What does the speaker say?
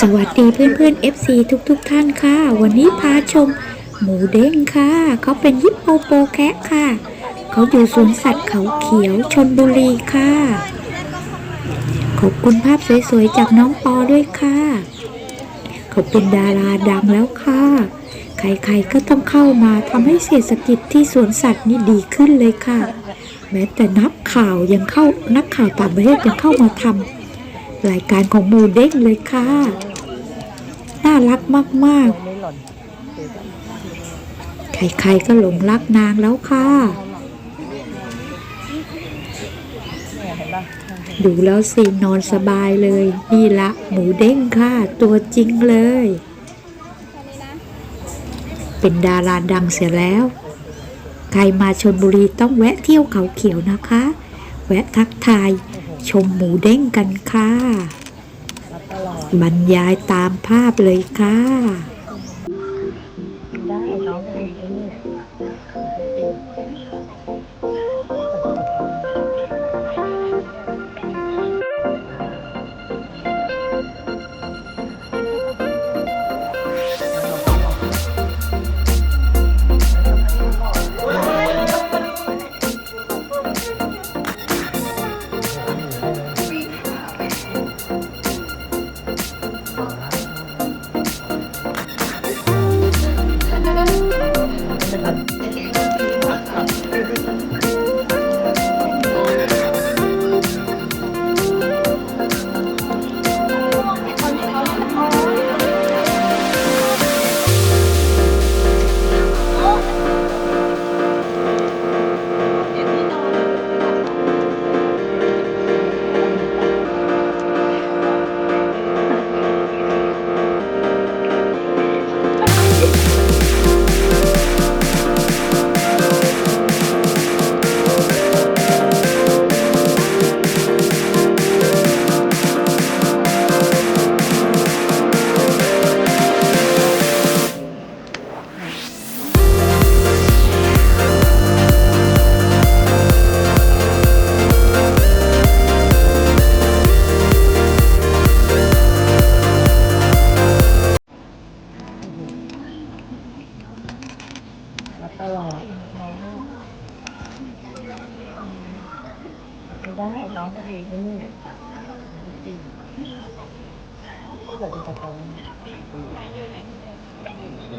สวัสดีเพื่อนเพื่อน FC ทุกทุกท่านค่ะ วันนี้พาชม หมูเด้งค่ะ เขาเป็นฮิปโปโปแคะค่ะ เขาอยู่สวนสัตว์เขาเขียวชนบุรีค่ะ ขอบคุณภาพสวยๆ จากน้องปอด้วยค่ะ เขาเป็นดาราดังแล้วค่ะ ใครๆก็ต้องเข้ามาทำให้เศรษฐกิจที่สวนสัตว์นี่ดีขึ้นเลยค่ะ แม้แต่นักข่าวยังเข้านักข่าวต่างประเทศยังเข้ามาทำ รายการของหมูเด้งเลยค่ะ น่ารักมากๆ ใครๆก็หลงรักนางแล้วค่ะเนี่ยเห็นปะดูแล้วสินอนสบายเลย นี่ละหมูเด้งค่ะ ตัวจริงเลย เป็นดาราดังเสียแล้ว ใครมาชนบุรีต้องแวะเที่ยวเขาเขียวนะคะ แวะทักทาย ชมหมูเด้งกันค่ะรับตลอดบรรยายตามภาพเลยค่ะ ได้น้อง อ้นี่รับตลอดไม่ได้น้องเป็นไอ้นี่เกิดเป็นตะกอน